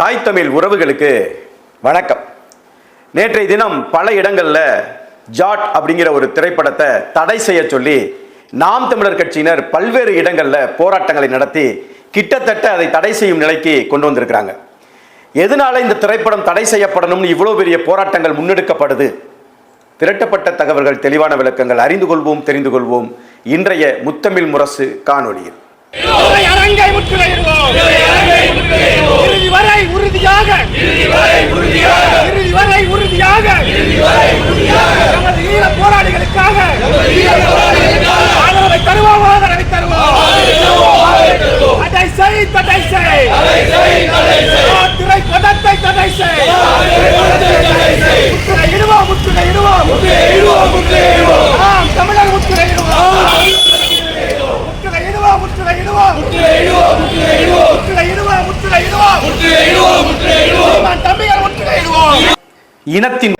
தாய் தமிழ் உறவுகளுக்கு வணக்கம். நேற்றைய தினம் பல இடங்களில் ஜாட் அப்படிங்கிற ஒரு திரைப்படத்தை தடை செய்ய சொல்லி நாம் தமிழர் கட்சியினர் பல்வேறு இடங்களில் போராட்டங்களை நடத்தி கிட்டத்தட்ட அதை தடை செய்யும் நிலைக்கு கொண்டு வந்திருக்கிறாங்க. எதனால இந்த திரைப்படம் தடை செய்யப்படணும்னு இவ்வளோ பெரிய போராட்டங்கள் முன்னெடுக்கப்படுது? திரட்டப்பட்ட தகவல்கள் தெளிவான விளக்கங்கள் அறிந்து கொள்வோம் தெரிந்து கொள்வோம். இன்றைய முத்தமிழ் முரசு காணொலியில் அரங்கை முற்றுகையிடுவோம். போராளிகளுக்காக ஆதரவை தருவோம் ஆதரவை தருவோம். தடை செய் தடை செய் திரை பதத்தை தடை செய் முற்றுகையிடுவோம் முற்றுகையிடுவோம் நாம் தமிழர் தம்பிகள் முற்றுகையிடுவோம் இனத்தின்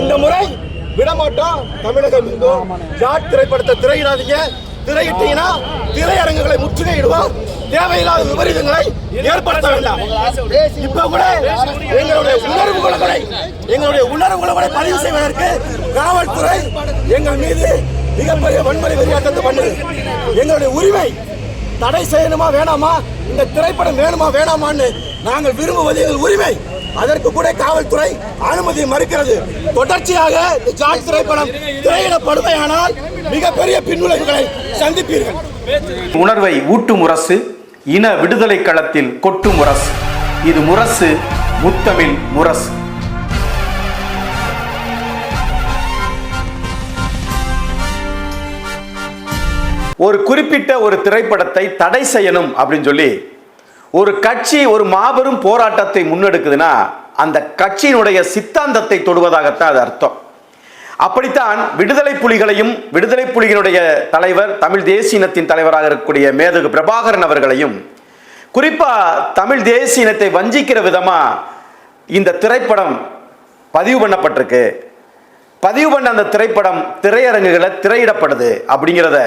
இந்த முறை விடமாட்டோம் தமிழகம் இருந்தோம் ஜாட் திரைப்படத்தை திரையிடாதீங்க? திரையிட்டீங்கன்னா திரையரங்குகளை முற்றுகையிடுவோம் தேவையில்லாத விபரீதங்களை ஏற்படுத்த வேண்டாம் இப்ப கூட எங்களுடைய உணர்வு கூட எங்களுடைய உணர்வு கூட பதிவு செய்வதற்கு காவல்துறை எங்கள் மீது மிகப்பெரிய வன்முறை வெறியாட்டத்தை பண்ணுது. எங்களுடைய உரிமை தடை செய்யணுமா வேணாமா? இந்த திரைப்படம் வேணுமா வேணாமான்னு நாங்கள் விரும்புவது எங்கள் உரிமை. அதற்கு கூட காவல்துறை அனுமதி மறுக்கிறது. தொடர்ச்சியாக இந்த ஜாட் திரைப்படம் திரையிடப்படுமையானால் மிகப்பெரிய பின்விளைவுகளை சந்திப்பீர்கள். உணர்வை ஊட்டு முரசு இன விடுதலை களத்தில் கொட்டு முரசு. இது முரசு முத்தமிழ் முரசு. ஒரு குறிப்பிட்ட ஒரு திரைப்படத்தை தடை செய்யணும் அப்படின்னு சொல்லி ஒரு கட்சி ஒரு மாபெரும் போராட்டத்தை முன்னெடுக்குதுன்னா அந்த கட்சியினுடைய சித்தாந்தத்தை தொடுவதாகத்தான் அது அர்த்தம். அப்படித்தான் விடுதலை புலிகளையும் விடுதலை புலிகளுடைய தலைவர் தமிழ் தேசிய இனத்தின் தலைவராக இருக்கக்கூடிய மேதகு பிரபாகரன் அவர்களையும் குறிப்பாக தமிழ் தேசிய இனத்தை வஞ்சிக்கிற விதமாக இந்த திரைப்படம் பதிவு பண்ணப்பட்டிருக்கு. பதிவு பண்ண அந்த திரைப்படம் திரையரங்குகளை திரையிடப்படுது அப்படிங்கிறத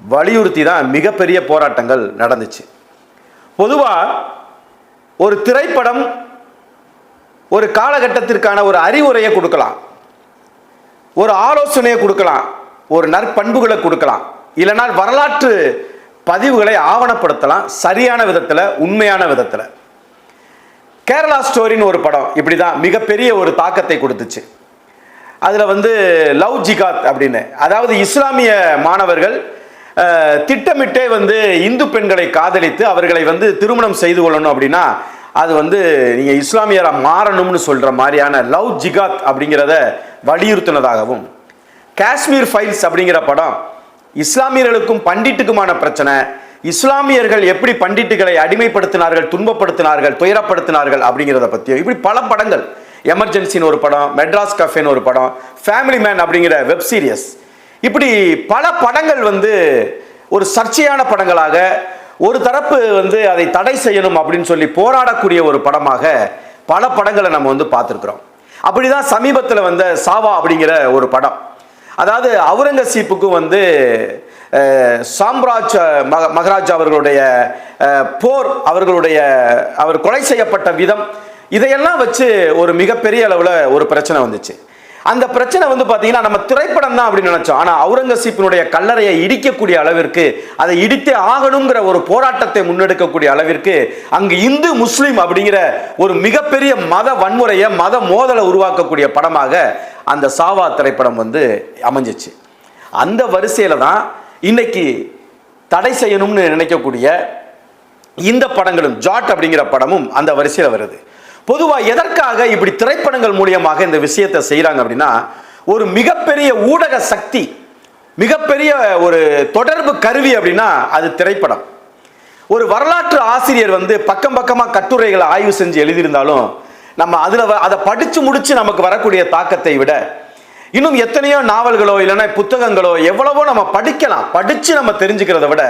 வலியுறுத்தி தான் மிகப்பெரிய போராட்டங்கள் நடந்துச்சு. பொதுவாக ஒரு திரைப்படம் ஒரு காலகட்டத்திற்கான ஒரு அறிவுரையை கொடுக்கலாம். ஒரு ஆலோசனையை கொடுக்கலாம். ஒரு நற்பண்புகளை கொடுக்கலாம். இல்லைனா வரலாற்று பதிவுகளை ஆவணப்படுத்தலாம் சரியான விதத்தில் உண்மையான விதத்தில். கேரளா ஸ்டோரின்னு ஒரு படம் இப்படி தான் மிகப்பெரிய ஒரு தாக்கத்தை கொடுத்துச்சு. அதில் வந்து லவ் ஜிகாத் அப்படின்னு. அதாவது இஸ்லாமிய மாணவர்கள் திட்டமிட்டே வந்து இந்து பெண்களை காதலித்து அவர்களை வந்து திருமணம் செய்து கொள்ளணும் அப்படின்னா அது வந்து நீங்கள் இஸ்லாமியராக மாறணும்னு சொல்கிற மாதிரியான லவ் ஜிகாத் அப்படிங்கிறத வலியுறுத்தினதாகவும் காஷ்மீர் ஃபைல்ஸ் அப்படிங்கிற படம் இஸ்லாமியர்களுக்கும் பண்டிட்டுக்குமான பிரச்சனை. இஸ்லாமியர்கள் எப்படி பண்டிட்டுகளை அடிமைப்படுத்தினார்கள் துன்பப்படுத்தினார்கள் துயரப்படுத்தினார்கள் அப்படிங்கிறத பற்றியும் இப்படி பல படங்கள். எமர்ஜென்சின்னு ஒரு படம் மெட்ராஸ் கஃபேன்னு ஒரு படம் ஃபேமிலி மேன் அப்படிங்கிற வெப் சீரியஸ் இப்படி பல படங்கள் வந்து ஒரு சர்ச்சையான படங்களாக ஒரு தரப்பு வந்து அதை தடை செய்யணும் அப்படின்னு சொல்லி போராடக்கூடிய ஒரு படமாக பல படங்களை நம்ம வந்து பார்த்துருக்குறோம். அப்படிதான் சமீபத்தில் வந்த சாவா அப்படிங்கிற ஒரு படம். அதாவது அவுரங்கசீப்புக்கும் வந்து சாம்ராஜ் மக மகராஜ் அவர்களுடைய போர் அவர்களுடைய அவர் கொலை செய்யப்பட்ட விதம் இதையெல்லாம் வச்சு ஒரு மிகப்பெரிய அளவில் ஒரு பிரச்சனை வந்துச்சு. அந்த பிரச்சனை வந்து பார்த்தீங்கன்னா நம்ம திரைப்படம் தான் அப்படின்னு நினைச்சோம். ஆனால் அவுரங்கசீப்பினுடைய கல்லறையை இடிக்கக்கூடிய அளவிற்கு அதை இடித்தே ஆகணுங்கிற ஒரு போராட்டத்தை முன்னெடுக்கக்கூடிய அளவிற்கு அங்கு இந்து முஸ்லீம் அப்படிங்கிற ஒரு மிகப்பெரிய மத வன்முறையை மத மோதலை உருவாக்கக்கூடிய படமாக அந்த சாவா திரைப்படம் வந்து அமைஞ்சிச்சு. அந்த வரிசையில் தான் இன்னைக்கு தடை செய்யணும்னு நினைக்கக்கூடிய இந்த படங்களும் ஜாட் அப்படிங்கிற படமும் அந்த வரிசையில் வருது. பொதுவாக எதற்காக இப்படி திரைப்படங்கள் மூலியமாக இந்த விஷயத்தை செய்கிறாங்க அப்படின்னா ஒரு மிகப்பெரிய ஊடக சக்தி மிகப்பெரிய ஒரு தொடர்பு கருவி அப்படின்னா அது திரைப்படம். ஒரு வரலாற்று ஆசிரியர் வந்து பக்கம் பக்கமாக கட்டுரைகளை ஆய்வு செஞ்சு எழுதியிருந்தாலும் நம்ம அதில் அதை படித்து முடித்து நமக்கு வரக்கூடிய தாக்கத்தை விட இன்னும் எத்தனையோ நாவல்களோ இல்லைன்னா புத்தகங்களோ எவ்வளவோ நம்ம படிக்கலாம். படித்து நம்ம தெரிஞ்சுக்கிறத விட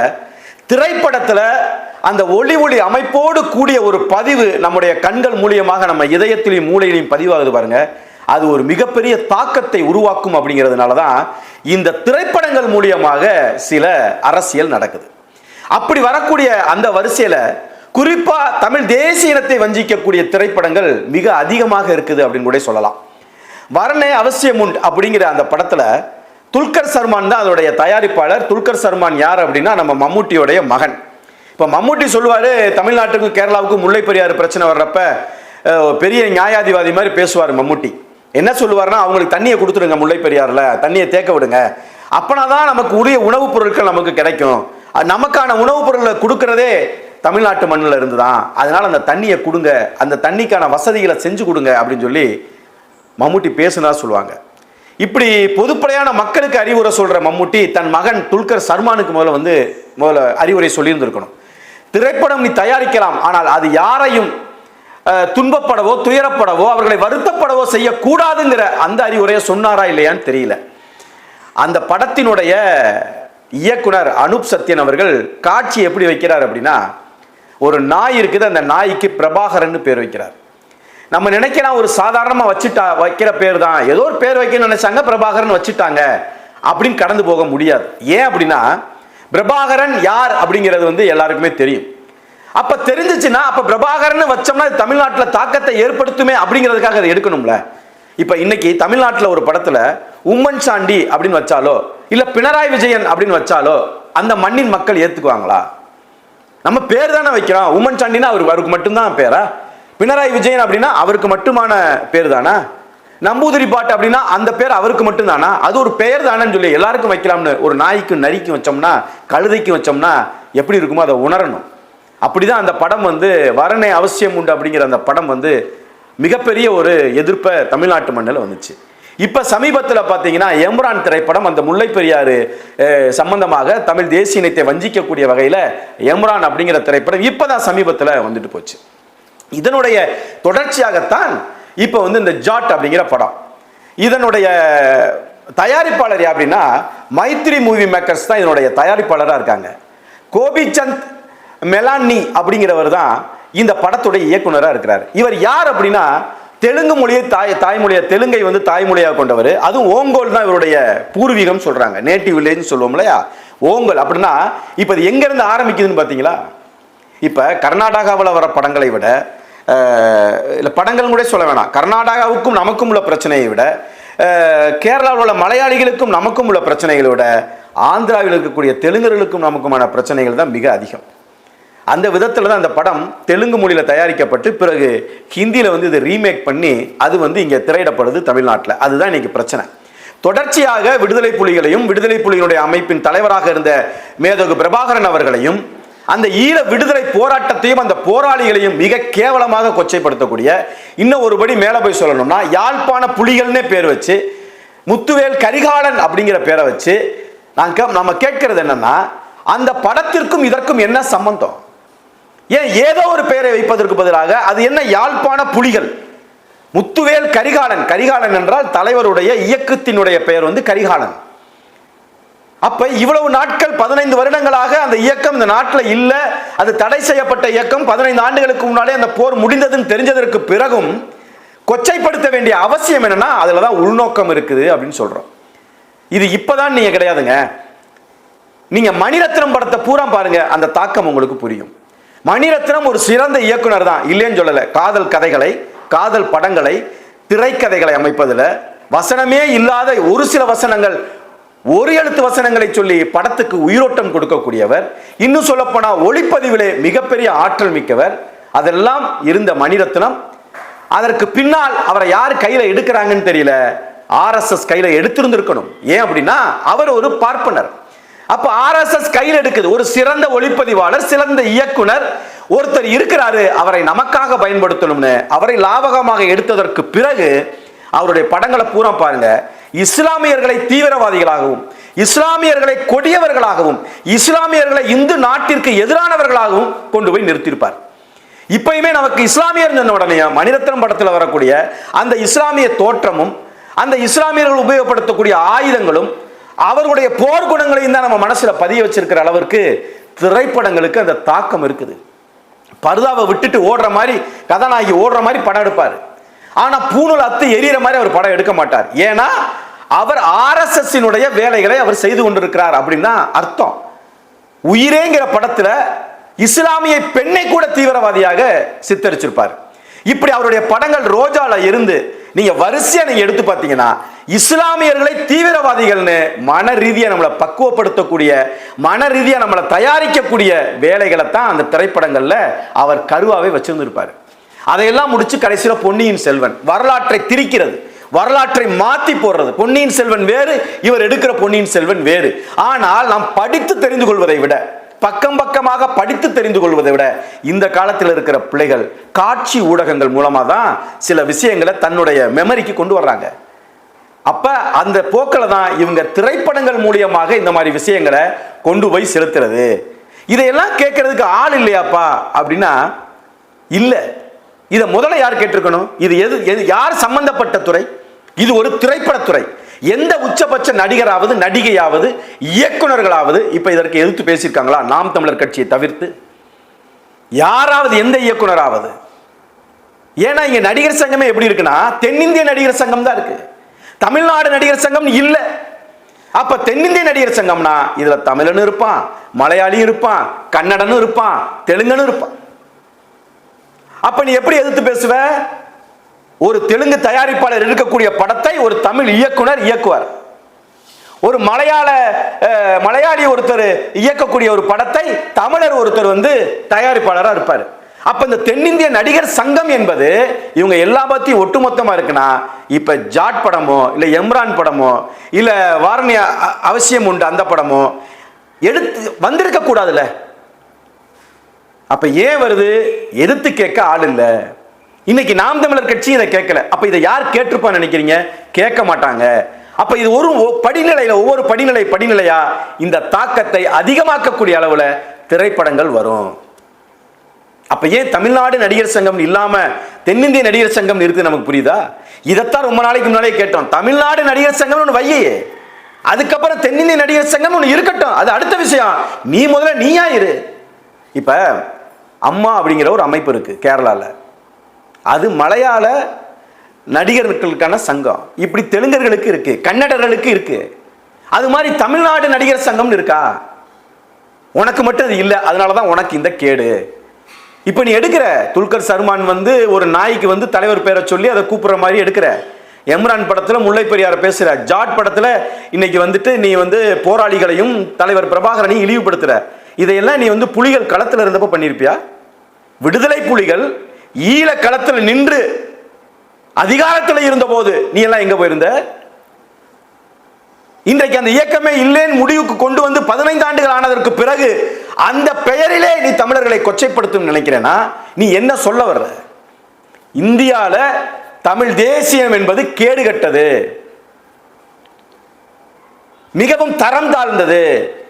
திரைப்படத்தில் அந்த ஒளி ஒளி அமைப்போடு கூடிய ஒரு பதிவு நம்முடைய கண்கள் மூலியமாக நம்ம இதயத்திலையும் மூளையிலையும் பதிவாகுது பாருங்க. அது ஒரு மிகப்பெரிய தாக்கத்தை உருவாக்கும் அப்படிங்கிறதுனால தான் இந்த திரைப்படங்கள் மூலியமாக சில அரசியல் நடக்குது. அப்படி வரக்கூடிய அந்த வரிசையில குறிப்பா தமிழ் தேசிய இனத்தை வஞ்சிக்கக்கூடிய திரைப்படங்கள் மிக அதிகமாக இருக்குது அப்படின்னு கூட சொல்லலாம். வரணே அவசியம் உண்டு அப்படிங்கிற அந்த படத்துல துல்கர் சர்மான் தான் அதோடைய தயாரிப்பாளர். துல்கர் சர்மான் யார் அப்படின்னா நம்ம மம்முட்டியோடைய மகன். இப்போ மம்முட்டி சொல்லுவார் தமிழ்நாட்டுக்கும் கேரளாவுக்கும் முல்லை பெரியாறு பிரச்சனை வர்றப்ப பெரிய நியாயாதிவாதி மாதிரி பேசுவார் மம்முட்டி. என்ன சொல்லுவாருன்னா அவங்களுக்கு தண்ணியை கொடுத்துடுங்க முல்லை பெரியாரில் தண்ணியை தேக்க விடுங்க. அப்போனா தான் நமக்கு உரிய உணவுப் பொருட்கள் நமக்கு கிடைக்கும். நமக்கான உணவுப் பொருளை கொடுக்கறதே தமிழ்நாட்டு மண்ணில் இருந்து தான் அதனால் அந்த தண்ணியை கொடுங்க. அந்த தண்ணிக்கான வசதிகளை செஞ்சு கொடுங்க அப்படின்னு சொல்லி மம்முட்டி பேசுனா சொல்லுவாங்க. இப்படி பொதுப்படையான மக்களுக்கு அறிவுரை சொல்கிற மம்முட்டி தன் மகன் துல்கர் சர்மானுக்கு முதல்ல வந்து முதல்ல அறிவுரை சொல்லியிருந்திருக்கணும். திரைப்படம் நீ தயாரிக்கலாம் ஆனால் அது யாரையும் துன்பப்படவோ துயரப்படவோ அவர்களை வருத்தப்படவோ செய்யக்கூடாதுங்கிற அந்த அறிவுரையை சொன்னாரா இல்லையான்னு தெரியல. அந்த படத்தினுடைய இயக்குனர் அனுப் சத்யன் அவர்கள் காட்சி எப்படி வைக்கிறார் அப்படின்னா ஒரு நாய் இருக்குது அந்த நாய்க்கு பிரபாகரன் பேர் வைக்கிறார். நம்ம நினைக்கலாம் ஒரு சாதாரணமாக வச்சுட்டா வைக்கிற பேர் தான். ஏதோ ஒரு பேர் வைக்கணும்னு நினைச்சாங்க பிரபாகரன் வச்சுட்டாங்க அப்படின்னு கடந்து போக முடியாது. ஏன் அப்படின்னா பிரபாகரன் யார் அப்படிங்கிறது வந்து எல்லாருக்குமே தெரியும். அப்ப தெரிஞ்சிச்சுன்னா அப்ப பிரபாகரன் வச்சோம்னா தமிழ்நாட்டில் தாக்கத்தை ஏற்படுத்துமே அப்படிங்கிறதுக்காக அதை எடுக்கணும்ல. இப்ப இன்னைக்கு தமிழ்நாட்டில் ஒரு படத்துல உம்மன் சாண்டி அப்படின்னு வச்சாலோ இல்ல பினராயி விஜயன் அப்படின்னு வச்சாலோ அந்த மண்ணின் மக்கள் ஏத்துக்குவாங்களா? நம்ம பேர் தானே வைக்கிறோம். உம்மன் சாண்டினா அவருக்கு அவருக்கு மட்டும்தான் பேரா? பினராயி விஜயன் அப்படின்னா அவருக்கு மட்டுமான பேர் தானா? நம்பூதிரி பாட்டு அப்படின்னா அந்த பேர் அவருக்கு மட்டும்தானா? அது ஒரு பெயர் தானேன்னு சொல்லி எல்லாருக்கும் வைக்கலாம்னு ஒரு நாய்க்கும் நரிக்கும் வச்சோம்னா கழுதைக்கும் வச்சோம்னா எப்படி இருக்குமோ அதை உணரணும். அப்படிதான் அந்த படம் வந்து வரணை அவசியம் உண்டு அப்படிங்கிற அந்த படம் வந்து மிகப்பெரிய ஒரு எதிர்ப்பை தமிழ்நாட்டு மண்ணில் வந்துச்சு. இப்போ சமீபத்தில் பார்த்தீங்கன்னா எம்ரான் திரைப்படம் அந்த முல்லை பெரியாறு சம்பந்தமாக தமிழ் தேசிய இனத்தை வஞ்சிக்கக்கூடிய வகையில் எம்ரான் அப்படிங்கிற திரைப்படம் இப்போதான் சமீபத்தில் வந்துட்டு போச்சு. இதனுடைய தொடர்ச்சியாகத்தான் இப்போ வந்து இந்த ஜாட் அப்படிங்கிற படம். இதனுடைய தயாரிப்பாளர் யார் அப்படின்னா மைத்ரி மூவி மேக்கர்ஸ் தான் இதனுடைய தயாரிப்பாளராக இருக்காங்க. கோபிச்சந்த் மெலானி அப்படிங்கிறவர் தான் இந்த படத்துடைய இயக்குனராக இருக்கிறார். இவர் யார் அப்படின்னா தெலுங்கு மொழியை தாய் தாய்மொழியை தெலுங்கை வந்து தாய்மொழியாக கொண்டவர். அதுவும் ஓங்கோல் தான் இவருடைய பூர்வீகம் சொல்கிறாங்க நேட்டிவ் வில்லேஜ்னு சொல்லுவோம் இல்லையா? ஓங்கல். அப்படின்னா இப்போ இது எங்கேருந்து ஆரம்பிக்குதுன்னு பார்த்தீங்களா? இப்போ கர்நாடகாவில் வர படங்களை விட இல்லை படங்கள் கூட சொல்ல வேணாம். கர்நாடகாவுக்கும் நமக்கும் உள்ள பிரச்சனையை விட கேரளாவில் உள்ள மலையாளிகளுக்கும் நமக்கும் உள்ள பிரச்சனைகளை விட ஆந்திராவில் இருக்கக்கூடிய தெலுங்கர்களுக்கும் நமக்குமான பிரச்சனைகள் தான் மிக அதிகம். அந்த விதத்தில் தான் அந்த படம் தெலுங்கு மொழியில் தயாரிக்கப்பட்டு பிறகு ஹிந்தியில் வந்து இது ரீமேக் பண்ணி அது வந்து இங்கே திரையிடப்படுது தமிழ்நாட்டில். அதுதான் இன்றைக்கி பிரச்சனை. தொடர்ச்சியாக விடுதலை புலிகளையும் விடுதலை புலிகளுடைய அமைப்பின் தலைவராக இருந்த மேதகு பிரபாகரன் அவர்களையும் அந்த ஈழ விடுதலை போராட்டத்தையும் அந்த போராளிகளையும் மிக கேவலமாக கொச்சைப்படுத்தக்கூடிய இன்னும் ஒருபடி மேலே போய் சொல்லணும்னா யாழ்ப்பாண புலிகள்னே பேர் வச்சு முத்துவேல் கரிகாலன் அப்படிங்கிற பேரை வச்சு நாங்கள் நம்ம கேட்கறது என்னன்னா அந்த படத்திற்கும் இதற்கும் என்ன சம்பந்தம்? ஏன் ஏதோ ஒரு பெயரை வைப்பதற்கு பதிலாக அது என்ன யாழ்ப்பாண புலிகள்? முத்துவேல் கரிகாலன். கரிகாலன் என்றால் தலைவருடைய இயக்கத்தினுடைய பெயர் வந்து கரிகாலன். அப்ப இவ்வளவு நாட்கள் பதினைந்து வருடங்களாக அந்த இயக்கம் இந்த நாட்டில் இல்ல. அது தடை செய்யப்பட்ட இயக்கம். பதினைந்து ஆண்டுகளுக்கு முன்னாலே அந்த போர் முடிந்ததுன்னு தெரிஞ்சதற்கு பிறகும் கொச்சைப்படுத்த வேண்டிய அவசியம் என்னன்னா அதில் தான் உள்நோக்கம் இருக்குது அப்படின்னு சொல்றோம். இது இப்பதான் நீங்க கிடையாதுங்க. நீங்க மணிரத்னம் படத்தை பூரா பாருங்க அந்த தாக்கம் உங்களுக்கு புரியும். மணிரத்னம் ஒரு சிறந்த இயக்குனர் தான் இல்லைன்னு சொல்லலை. காதல் கதைகளை காதல் படங்களை திரைக்கதைகளை அமைப்பதில் வசனமே இல்லாத ஒரு சில வசனங்கள் ஒரு எழுத்து வசனங்களை சொல்லி படத்துக்கு உயிரோட்டம் கொடுக்கக்கூடியவர் இன்னும் சொல்லப்போனால் ஒளிப்பதிவிலே மிகப்பெரிய ஆற்றல் மிக்கவர். அதெல்லாம் இருந்த மணிரத்னம். அதற்கு பின்னால் அவரை யார் கையில் எடுக்கிறாங்கன்னு தெரியல. ஆர்எஸ்எஸ் கையில் எடுத்திருந்திருக்கணும். ஏன் அப்படின்னா அவர் ஒரு பார்ப்பனர். அப்ப ஆர்எஸ்எஸ் கையில் எடுக்குது. ஒரு சிறந்த ஒளிப்பதிவாளர் சிறந்த இயக்குனர். ஒருத்தர் இருக்கிறாரு அவரை நமக்காக பயன்படுத்தணும்னு அவரை லாபகமாக எடுத்ததற்கு பிறகு அவருடைய படங்களை பூரா பாருங்க. இஸ்லாமியர்களை தீவிரவாதிகளாகவும் இஸ்லாமியர்களை கொடியவர்களாகவும் இஸ்லாமியர்களை இந்து நாட்டிற்கு எதிரானவர்களாகவும் கொண்டு போய் நிறுத்தியிருப்பார். இப்பயுமே நமக்கு இஸ்லாமியர் சொன்ன உடனே மணிரத்னம் படத்தில் வரக்கூடிய அந்த இஸ்லாமிய தோற்றமும் அந்த இஸ்லாமியர்கள் உபயோகப்படுத்தக்கூடிய ஆயுதங்களும் அவர்களுடைய போர் குணங்களையும் தான் நம்ம மனசில் பதிய வச்சிருக்கிற அளவிற்கு திரைப்படங்களுக்கு அந்த தாக்கம் இருக்குது. பர்தாவை விட்டுட்டு ஓடுற மாதிரி கதாநாயகி ஓடுற மாதிரி படம் எடுப்பார். ஆனா பூணூல் அத்து எரியற மாதிரி அவர் படம் எடுக்க மாட்டார். ஏன்னா அவர் ஆர்எஸ்எஸ்ஸினுடைய வேலைகளை அவர் செய்து கொண்டிருக்கிறார் அப்படின்னா அர்த்தம். உயிரேங்கிற படத்துல இஸ்லாமிய பெண்ணை கூட தீவிரவாதியாக சித்தரிச்சிருப்பார். இப்படி அவருடைய படங்கள் ரோஜால இருந்து நீங்க வரிசையா நீங்க எடுத்து பார்த்தீங்கன்னா இஸ்லாமியர்களை தீவிரவாதிகள்னு மன ரீதியா நம்மளை பக்குவப்படுத்தக்கூடிய மன ரீதியா நம்மளை தயாரிக்கக்கூடிய வேலைகளை தான் அந்த திரைப்படங்கள்ல அவர் கருவாவே வச்சிருந்திருப்பாரு. அதையெல்லாம் முடிச்சு கடைசியில் பொன்னியின் செல்வன். வரலாற்றை திரிக்கிறது. வரலாற்றை மாத்தி போடுறது. பொன்னியின் செல்வன் வேறு இவர் எடுக்கிற பொன்னியின் செல்வன் வேறு. ஆனால் நாம் படித்து தெரிந்து கொள்வதை விட பக்கம் பக்கமாக படித்து தெரிந்து கொள்வதை விட இந்த காலத்தில் இருக்கிற பிள்ளைகள் காட்சி ஊடகங்கள் மூலமாக தான் சில விஷயங்களை தன்னுடைய மெமரிக்கு கொண்டு வர்றாங்க. அப்ப அந்த போக்கில் தான் இவங்க திரைப்படங்கள் மூலியமாக இந்த மாதிரி விஷயங்களை கொண்டு போய் செலுத்துறது. இதையெல்லாம் கேட்கறதுக்கு ஆள் இல்லையாப்பா? அப்படின்னா இல்லை. இதை முதல்ல யார் கேட்டிருக்கணும்? இது எது எது யார் சம்பந்தப்பட்ட துறை? இது ஒரு திரைப்படத்துறை. எந்த உச்சபட்ச நடிகராவது நடிகையாவது இயக்குனர்களாவது இப்ப இதற்கு எதிர்த்து பேசியிருக்காங்களா? நாம் தமிழர் கட்சியை தவிர்த்து. யாராவது எந்த இயக்குனராவது ஏன்னா இங்க நடிகர் சங்கமே எப்படி இருக்குன்னா தென்னிந்திய நடிகர் சங்கம் தான் இருக்கு. தமிழ்நாடு நடிகர் சங்கம் இல்லை. அப்ப தென்னிந்திய நடிகர் சங்கம்னா இதுல தமிழனும் இருப்பான் மலையாளியும் இருப்பான் கன்னடனும் இருப்பான் தெலுங்கனும் இருப்பான். அப்ப நீ எப்படி எதிர்த்து பேசுவ? ஒரு தெலுங்கு தயாரிப்பாளர் இருக்கக்கூடிய படத்தை ஒரு தமிழ் இயக்குனர் இயக்குவார். ஒரு மலையாள மலையாளி ஒருத்தர் இயக்கக்கூடிய ஒரு படத்தை தமிழர் ஒருத்தர் வந்து தயாரிப்பாளராக இருப்பார். அப்ப இந்த தென்னிந்திய நடிகர் சங்கம் என்பது இவங்க எல்லா பத்தியும் ஒட்டுமொத்தமா இருக்குன்னா இப்ப ஜாட் படமோ இல்ல எம்ரான் படமோ இல்ல வாரணி அ- அவசியம் உண்டு அந்த படமோ எடுத்து வந்திருக்க கூடாதுல்ல அப்ப ஏன் வருது? எதிர்த்து கேட்க ஆள் இல்ல. இன்னைக்கு நாம் தமிழர் கட்சி இதை கேட்கல. அப்ப இதை யார் கேட்டிருப்பான்னு நினைக்கிறீங்க? கேட்க மாட்டாங்க. அப்ப இது ஒரு படிநிலையில் படிநிலையில ஒவ்வொரு படிநிலை படிநிலையா? இந்த தாக்கத்தை அதிகமாக்கக்கூடிய அளவுல திரைப்படங்கள் வரும். அப்ப ஏன் தமிழ்நாடு நடிகர் சங்கம் இல்லாம தென்னிந்திய நடிகர் சங்கம் இருக்கு நமக்கு புரியுதா? இதைத்தான் ரொம்ப நாளைக்கு முன்னாலே கேட்டோம். தமிழ்நாடு நடிகர் சங்கம் ஒன்று வையே. அதுக்கப்புறம் தென்னிந்திய நடிகர் சங்கம் ஒன்று இருக்கட்டும். அது அடுத்த விஷயம். நீ முதல்ல நீயா இரு. இப்ப அம்மா அப்படிங்கிற ஒரு அமைப்பு இருக்குது கேரளாவில் அது மலையாள நடிகர்களுக்கான சங்கம். இப்படி தெலுங்கர்களுக்கு இருக்கு கன்னடர்களுக்கு இருக்கு. அது மாதிரி தமிழ்நாடு நடிகர் சங்கம்னு இருக்கா? உனக்கு மட்டும் அது இல்லை அதனால தான் உனக்கு இந்த கேடு. இப்போ நீ எடுக்கிற துல்கர் சல்மான் வந்து ஒரு நாய்க்கு வந்து தலைவர் பேரை சொல்லி அதை கூப்பிட்ற மாதிரி எடுக்கிற. எம்ரான் படத்தில் முல்லை பெரியார பேசுகிற ஜாட் படத்தில் இன்னைக்கு வந்துட்டு நீ வந்து போராளிகளையும் தலைவர் பிரபாகரனையும் இழிவுபடுத்துகிற இதையெல்லாம் நீ வந்து புலிகள் களத்துல இருந்தப்ப பண்ணியிருப்பியா விடுதலை புலிகள் ஈழ களத்தில் நின்று அதிகாரத்தில் இருந்தபோது நீ எல்லாம் எங்க போயிருந்த? இன்றைக்கு அந்த இயக்கமே இல்லேன்னு முடிவுக்கு கொண்டு வந்து பதினைந்து ஆண்டுகள் ஆனதற்கு பிறகு அந்த பெயரிலே நீ தமிழர்களை கொச்சைப்படுத்தும் நினைக்கிறேன்னா நீ என்ன சொல்ல வர்ற? இந்தியால தமிழ் தேசியம் என்பது கேடுகட்டது. மிகவும் தரம் தாழ்ந்தது.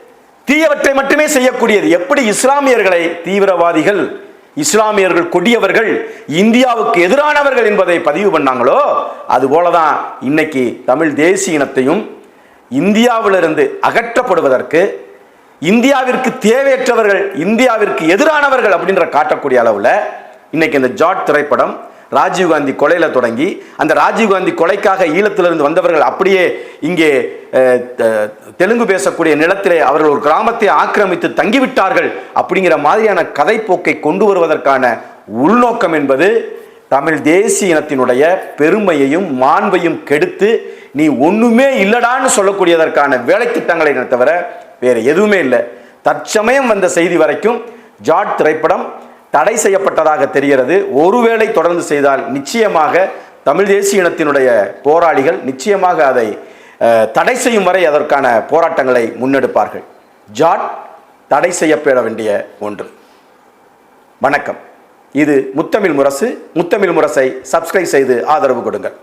தீயவற்றை மட்டுமே செய்யக்கூடியது. எப்படி இஸ்லாமியர்களை தீவிரவாதிகள் இஸ்லாமியர்கள் கொடியவர்கள் இந்தியாவுக்கு எதிரானவர்கள் என்பதை பதிவு பண்ணாங்களோ அது போலதான் இன்னைக்கு தமிழ் தேசிய இனத்தையும் இந்தியாவிலிருந்து அகற்றப்படுவதற்கு இந்தியாவிற்கு தேவையற்றவர்கள் இந்தியாவிற்கு எதிரானவர்கள் அப்படின்ற காட்டக்கூடிய அளவில் இன்னைக்கு இந்த ஜாட் திரைப்படம் ராஜீவ்காந்தி கொலையில் தொடங்கி அந்த ராஜீவ்காந்தி கொலைக்காக ஈழத்திலிருந்து வந்தவர்கள் அப்படியே இங்கே தெலுங்கு பேசக்கூடிய நிலத்திலே அவர்கள் ஒரு கிராமத்தை ஆக்கிரமித்து தங்கிவிட்டார்கள் அப்படிங்கிற மாதிரியான கதைப்போக்கை கொண்டு வருவதற்கான உள்நோக்கம் என்பது தமிழ் தேசிய இனத்தினுடைய பெருமையையும் மாண்பையும் கெடுத்து நீ ஒண்ணுமே இல்லடான்னு சொல்லக்கூடியதற்கான வேலை திட்டங்களை தவிர வேற எதுவுமே இல்லை. தற்சமயம் வந்த செய்தி வரைக்கும் ஜாட் திரைப்படம் தடை செய்யப்பட்டதாக தெரிகிறது. ஒருவேளை தொடர்ந்து செய்தால் நிச்சயமாக தமிழ் தேசிய இனத்தினுடைய போராளிகள் நிச்சயமாக அதை தடை செய்யும் வரை அதற்கான போராட்டங்களை முன்னெடுப்பார்கள். ஜாட் தடை செய்யப்பட வேண்டிய ஒன்று. வணக்கம். இது முத்தமிழ் முரசு. முத்தமிழ் முரசை சப்ஸ்கிரைப் செய்து ஆதரவு கொடுங்கள்.